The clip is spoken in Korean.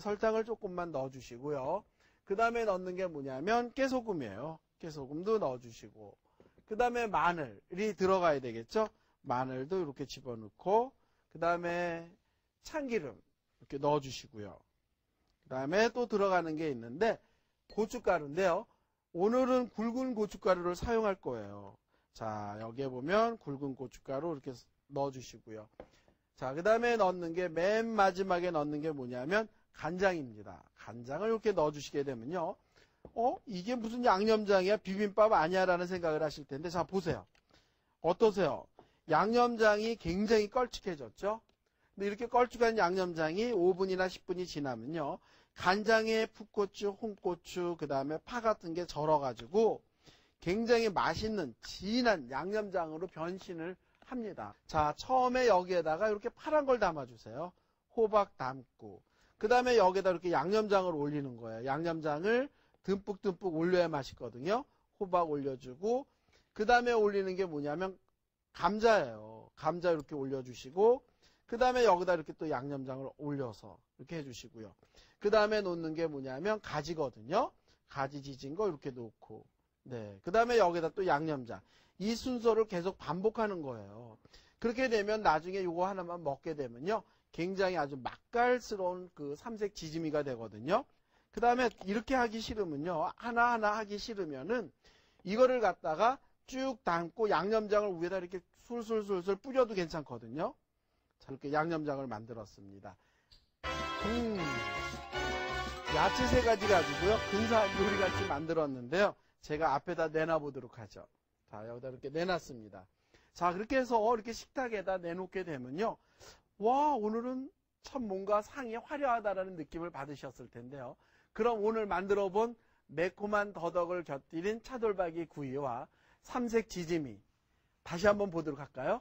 설탕을 조금만 넣어주시고요. 그 다음에 넣는 게 뭐냐면 깨소금이에요. 깨소금도 넣어주시고 그 다음에 마늘이 들어가야 되겠죠. 마늘도 이렇게 집어넣고 그 다음에 참기름 이렇게 넣어주시고요. 그 다음에 또 들어가는 게 있는데 고춧가루인데요. 오늘은 굵은 고춧가루를 사용할 거예요. 자 여기에 보면 굵은 고춧가루 이렇게 넣어주시고요. 자, 그 다음에 넣는 게 맨 마지막에 넣는 게 뭐냐면 간장입니다. 간장을 이렇게 넣어주시게 되면요. 어? 이게 무슨 양념장이야? 비빔밥 아니야? 라는 생각을 하실 텐데, 자, 보세요. 어떠세요? 양념장이 굉장히 걸쭉해졌죠? 근데 이렇게 걸쭉한 양념장이 5분이나 10분이 지나면요. 간장에 풋고추, 홍고추, 그 다음에 파 같은 게 절어가지고 굉장히 맛있는 진한 양념장으로 변신을 합니다. 자, 처음에 여기에다가 이렇게 파란 걸 담아주세요. 호박 담고. 그 다음에 여기에다 이렇게 양념장을 올리는 거예요. 양념장을 듬뿍듬뿍 올려야 맛있거든요. 호박 올려주고. 그 다음에 올리는 게 뭐냐면 감자예요. 감자 이렇게 올려주시고. 그 다음에 여기다 이렇게 또 양념장을 올려서 이렇게 해주시고요. 그 다음에 놓는 게 뭐냐면 가지거든요. 가지 지진 거 이렇게 놓고. 네. 그 다음에 여기다 또 양념장. 이 순서를 계속 반복하는 거예요. 그렇게 되면 나중에 이거 하나만 먹게 되면요. 굉장히 아주 맛깔스러운 그 삼색 지짐이가 되거든요. 그 다음에 이렇게 하기 싫으면요. 하나하나 하기 싫으면은 이거를 갖다가 쭉 담고 양념장을 위에다 이렇게 술술술술 뿌려도 괜찮거든요. 자, 이렇게 양념장을 만들었습니다. 음, 야채 세 가지 가지고요. 근사한 요리 같이 만들었는데요. 제가 앞에다 내놔보도록 하죠. 자, 여기다 이렇게 내놨습니다. 자, 그렇게 해서 이렇게 식탁에다 내놓게 되면요. 와, 오늘은 참 뭔가 상이 화려하다라는 느낌을 받으셨을 텐데요. 그럼 오늘 만들어 본 매콤한 더덕을 곁들인 차돌박이 구이와 삼색 지짐이 다시 한번 보도록 할까요?